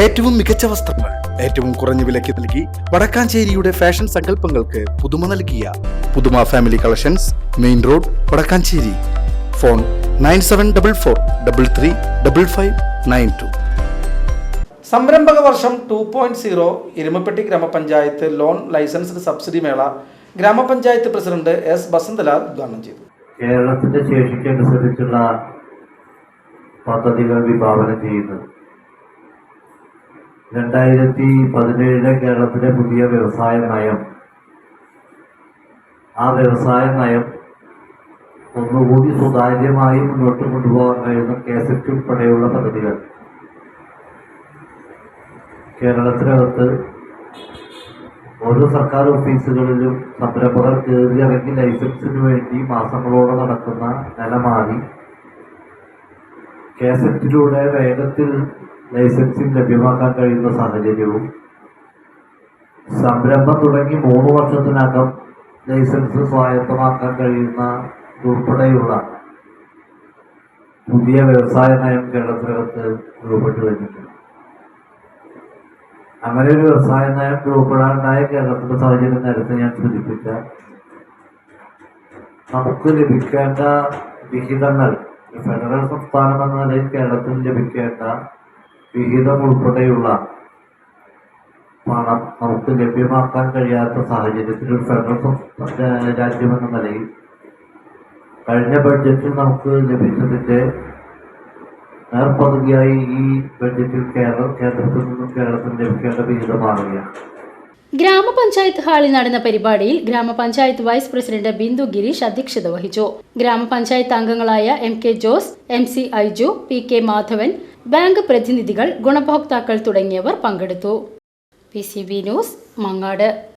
ഏറ്റവും മികച്ച വസ്ത്രങ്ങൾ ഏറ്റവും കുറഞ്ഞ വിലയ്ക്ക് നൽകി വടക്കാഞ്ചേരിയുടെ ഫാഷൻ സങ്കല്പങ്ങൾക്ക് പുതുമ നൽകിയ പുതുമ family collections main road Vadakkanchery. Phone nine seven double four double three double five nine two. സംരംഭക വർഷം ടു പോയിന്റ് സീറോ ഇരുമപ്പെട്ടി ഗ്രാമപഞ്ചായത്ത് ലോൺ ലൈസൻസ്ഡ് സബ്സിഡി മേള ഗ്രാമപഞ്ചായത്ത് പ്രസിഡന്റ് എസ് ബസന്തലാൽ ഉദ്ഘാടനം ചെയ്തു. കേരളത്തിന്റെ ശേഷിക്കനുസരിച്ചുള്ള പദ്ധതികൾ വിഭാവനം ചെയ്യുന്നത്. രണ്ടായിരത്തി പതിനേഴിലെ കേരളത്തിലെ പുതിയ വ്യവസായ നയം. ആ വ്യവസായ നയം ഒന്നുകൂടി സുതാര്യമായി മുന്നോട്ട് കൊണ്ടുപോകാൻ കഴിയുന്ന കേസറ്റ് ഉൾപ്പെടെയുള്ള പദ്ധതികൾ. കേരളത്തിനകത്ത് ഓരോ സർക്കാർ ഓഫീസുകളിലും സംരംഭകർ കയറിയിറങ്ങി ലൈസൻസിന് വേണ്ടി മാസങ്ങളോടെ നടക്കുന്ന നിലമാറി കേസറ്റിലൂടെ വേഗത്തിൽ ലൈസൻസിംഗ് ലഭ്യമാക്കാൻ കഴിയുന്ന സാഹചര്യവും. സംരംഭം തുടങ്ങി മൂന്ന് വർഷത്തിനകം ലൈസൻസ് സ്വായത്തമാക്കാൻ കഴിയുന്ന ഉൾപ്പെടെയുള്ള പുതിയ വ്യവസായ നയം കേരളത്തിനകത്ത് രൂപപ്പെട്ടു കഴിഞ്ഞിട്ടുണ്ട് അങ്ങനെ ഒരു വ്യവസായ നയം രൂപപ്പെടാനുണ്ടായ കേരളത്തിന്റെ സാഹചര്യം നേരത്തെ ഞാൻ സൂചിപ്പിച്ച നമുക്ക് ലഭിക്കേണ്ട വിഹിതങ്ങൾ ഫെഡറൽ സംസ്ഥാനം എന്ന നിലയിൽ കേരളത്തിൽ ലഭിക്കേണ്ട വിഹിതം ഉൾപ്പെടെയുള്ള പണം നമുക്ക് ലഭ്യമാക്കാൻ കഴിയാത്ത സാഹചര്യത്തിൽ ഒരു ഫെഡറൽ സംസ്ഥാന രാജ്യം നിലയിൽ കഴിഞ്ഞ ബഡ്ജറ്റിൽ നമുക്ക് ലഭിച്ചതിന്റെ നേർപകുതിയായി ഈ ബഡ്ജറ്റിൽ കേരള കേന്ദ്രത്തിൽ നിന്നും കേരളത്തിന് ലഭിക്കേണ്ട വിഹിതം മാറുകയാണ് ഗ്രാമപഞ്ചായത്ത് ഹാളിൽ നടന്ന പരിപാടിയിൽ ഗ്രാമപഞ്ചായത്ത് വൈസ് പ്രസിഡന്റ് ബിന്ദു ഗിരീഷ് അധ്യക്ഷത വഹിച്ചു. ഗ്രാമപഞ്ചായത്ത് അംഗങ്ങളായ M K Jose M C Aiju P K Madhavan bank പ്രതിനിധികൾ ഗുണഭോക്താക്കൾ തുടങ്ങിയവർ പങ്കെടുത്തു. P C B news Mangad.